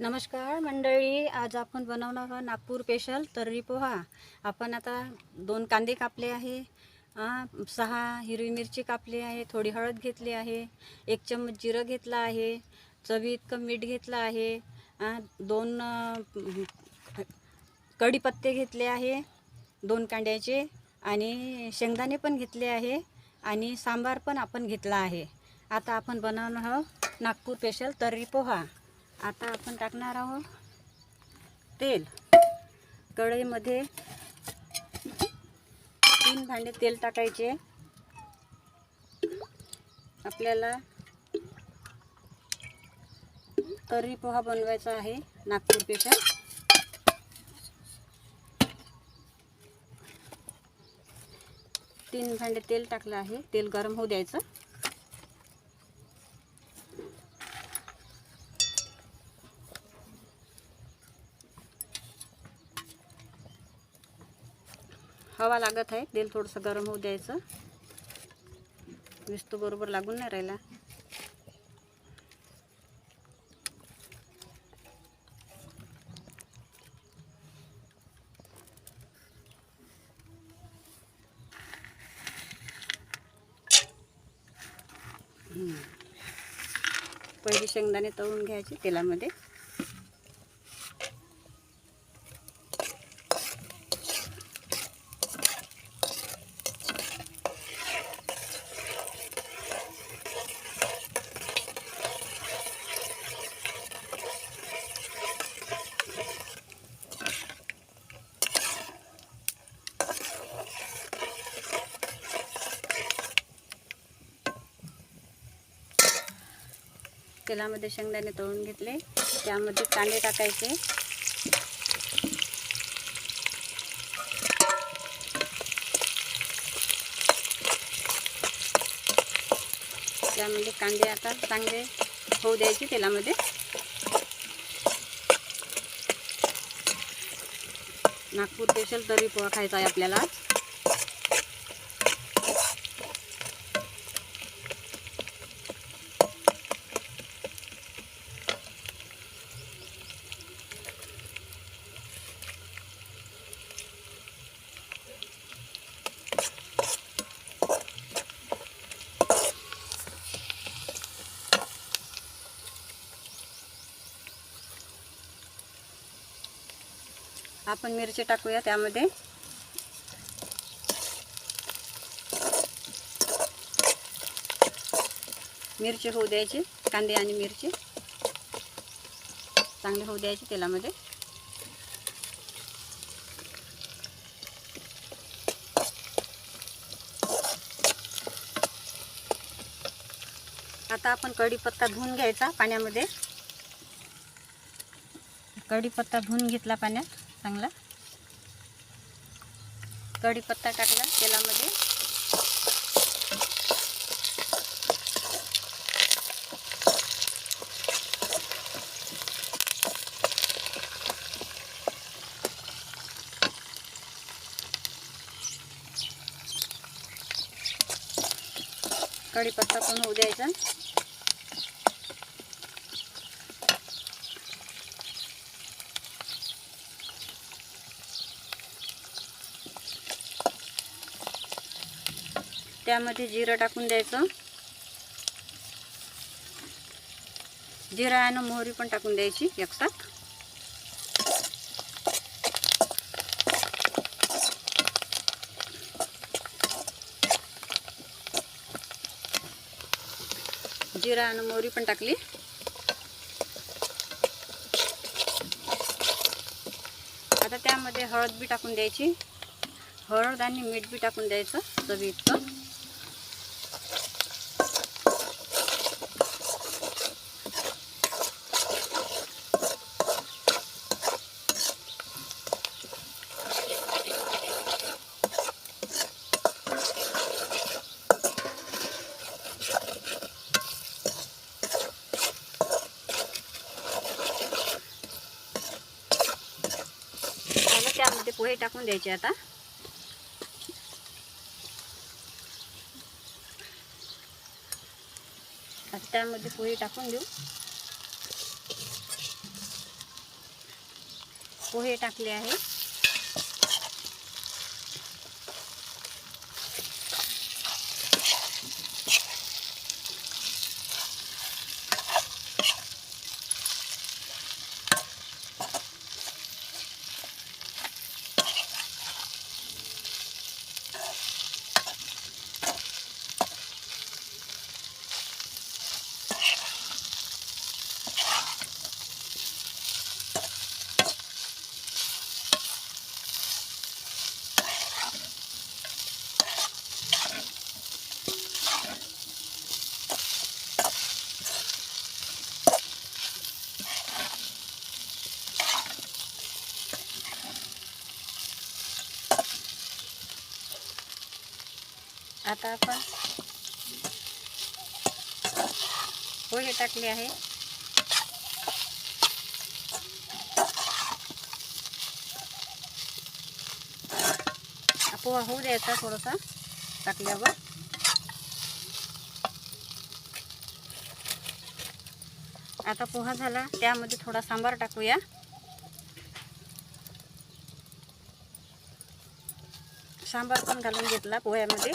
नमस्कार मंडळी आज आपण बनवणार आहोत नागपूर स्पेशल तर्री पोहा. आपण आता दोन कांदे कापले आहे. सहा हिरवी मिरची कापली आहे थोडी हळद घेतली आहे एक चम्मच जिरं घेतलं आहे चवी इतकं मीठ घेतलं आहे दोन कढीपत्ते घेतले आहे दोन कांड्याचे आणि शेंगदाणे पण घेतले आहे आणि सांबार पण आपण घेतला आहे. आता आपण बनवणार आहोत नागपूर स्पेशल तर्री पोहा. आता आपण टाकणार आहोत तेल. कढईमध्ये तीन भांडे तेल टाकायचे. आपल्याला तर्री पोहा बनवायचा आहे नागपूर तीन भांडे तेल टाकलं आहे तेल गरम होऊ द्यायचं. हवा लागत आहे. तेल थोडंसं गरम होऊ द्यायचं. विस्तू बरोबर लागून नाही राहिला. पहिली शेंगदाणे तळून घ्यायचे तेलामध्ये. तेलामध्ये शेंगदाणे तळून घेतले. त्यामध्ये कांदे टाकायचे. त्यामध्ये कांदे आता चांगले होऊ द्यायचे तेलामध्ये. नागपूर स्पेशल तरी पोहा खायचा आहे आपल्याला. आपण मिरची टाकूया त्यामध्ये. मिरची होऊ द्यायची कांदे आणि मिरची. चांगली होऊ द्यायचे तेलामध्ये. आता आपण कढीपत्ता धुवून घ्यायचा पाण्यामध्ये. कढीपत्ता धुवून घेतला पाण्यात. चांगला. कढीपत्ता टाकला तेलामध्ये. कढीपत्ता पण होऊ द्यायचा. त्यामध्ये जिरं टाकून द्यायचं. जिरा आणि मोहरी पण टाकून द्यायची एकसाथ जिरा आणि मोहरी पण टाकली. आता त्यामध्ये हळद बी टाकून द्यायची. हळद आणि मीठ बी टाकून द्यायचं चवी इतकं सगळे टाकून द्यायचे आता. त्यामध्ये पोळी टाकून देऊ. पोहे टाकले आहे. आता आपण पोहे टाकले आहे. पोहा होऊ द्यायचा थोडासा टाकल्यावर. आता पोहा झाला त्यामध्ये थोडा सांबार टाकूया. सांबार पण घालून घेतला पोह्यामध्ये.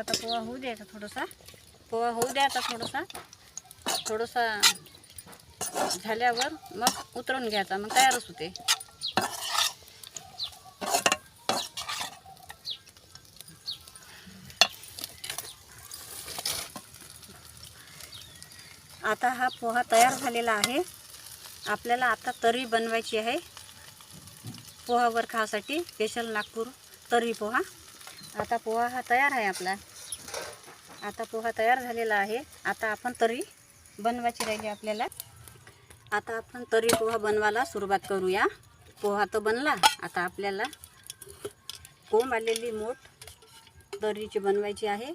आता पोहा होऊ द्यायचा थोडासा. पोहा होऊ द्यायचा थोडासा. थोडासा झाल्यावर मग उतरवून घ्यायचा मग तयारच होते. आता हा पोहा तयार झालेला आहे. आपल्याला आता तर्री बनवायची आहे. पोहावर खासाठी स्पेशल नागपूर तर्री पोहा. आता पोहा हा तयार आहे आपला. आता पोहा तयार झालेला आहे. आता आपण तर्री बनवायची राहिली आपल्याला. आता आपण तर्री पोहा बनवायला सुरुवात करूया. पोहा तर बनला. आता आपल्याला कोंब आलेली मोठ तर्रीची बनवायची आहे.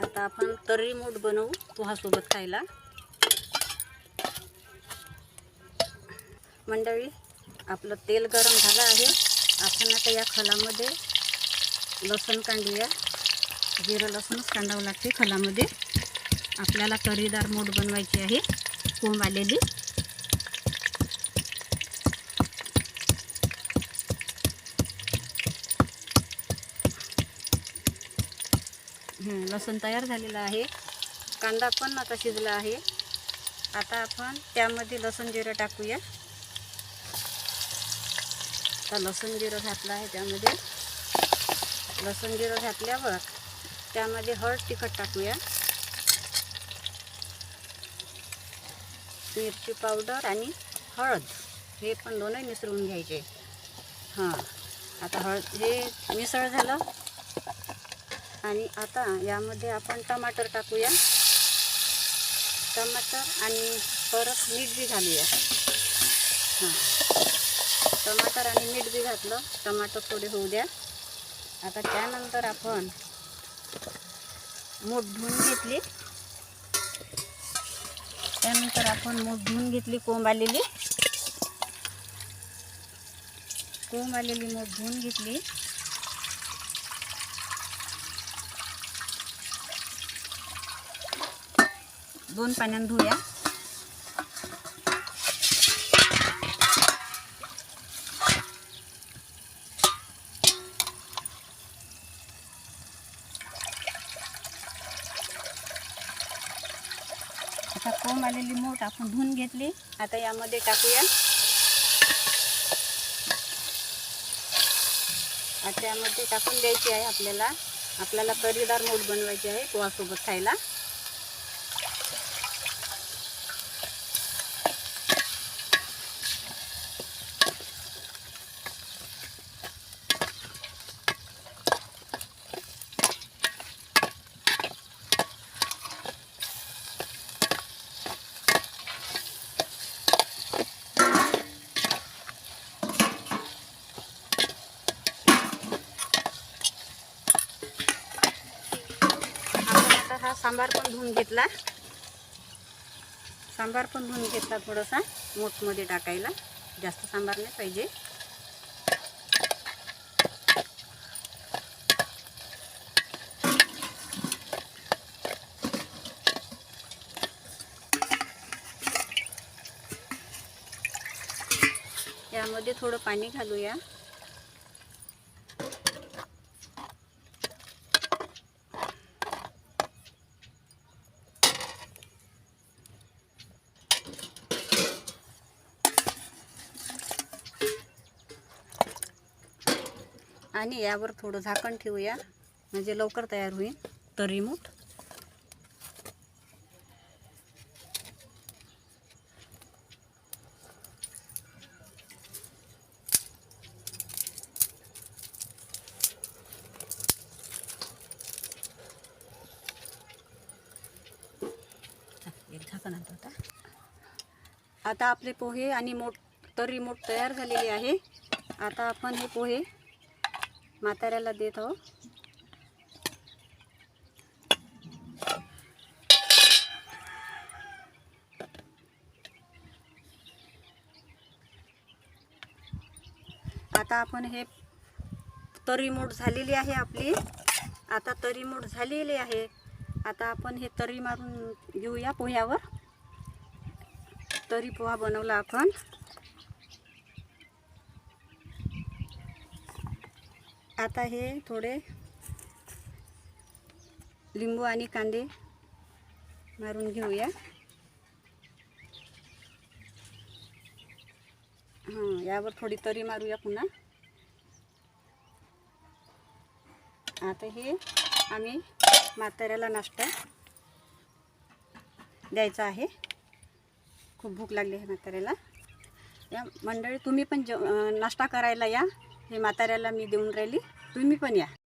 आता आपण तर्री मोठ बनवू पोहासोबत खायला. मंडळी आपलं तेल गरम झालं आहे. आपण आता या खलामध्ये लसूण कांडूया जिरं लसूणच कांडावं लागते खलामध्ये. आपल्याला करीदार मोठ बनवायची आहे कोंब आलेली. लसूण तयार झालेला आहे. कांदा पण आता शिजला आहे. आता आपण त्यामध्ये लसूण जिरं टाकूया. आता लसूण जिरं घातलं आहे त्यामध्ये. लसूण जिरं घातल्यावर त्यामध्ये हळद तिखट टाकूया. मिरची पावडर आणि हळद हे पण दोनही मिसळून घ्यायचे. हां आता हळद हे मिसळ झालं. आणि आता यामध्ये आपण टमाटर टाकूया. टमाटर आणि परत मीठ बी घालूया. हां. टमाटर आणि मीठ बी घातलं. टमाटर थोडे होऊ द्या. आता त्यानंतर आपण मूठ धुवून घेतली. त्यानंतर आपण मूठ धुवून घेतली कोंब आलेली कोंब आलेली मूठ धुवून घेतली. दोन पाण्यानं धुया आता कोंब आलेली मोठ आपण धुवून घेतली. आता यामध्ये टाकूया. आता यामध्ये टाकून द्यायची आहे आपल्याला. आपल्याला करीदार मोठ बनवायची आहे पोहासोबत खायला. हा सांबार पण धुवून घेतला. सांबार पण धुवून घेतला थोडासा मोठमध्ये टाकायला. जास्त सांबार नाही पाहिजे. यामध्ये थोडं पाणी घालूया. आणि यावर थोडं झाकण ठेवूया. म्हणजे लवकर तयार होईल. तरी मूठ आता. आता आपले पोहे आणि मोठ तरी मोठ तयार झालेले आहे. आता आपण हे पोहे म्हाताऱ्याला देत आहोत आता आपण हे तरी झालेली आहे आपली. आता तरी झालेली आहे. आता आपण हे तरी मारून घेऊया पोह्यावर. तरी पोहा बनवला आपण. आता हे थोडे लिंबू आणि कांदे मारून घेऊया. हां यावर थोडी तरी मारूया पुन्हा. आता हे आम्ही म्हाताऱ्याला नाश्ता द्यायचा आहे. खूप भूक लागली आहे म्हाताऱ्याला. या मंडळी तुम्ही पण ज नाश्ता करायला या. हे म्हाताऱ्याला मी देऊन राहिली. तुम्ही पण या.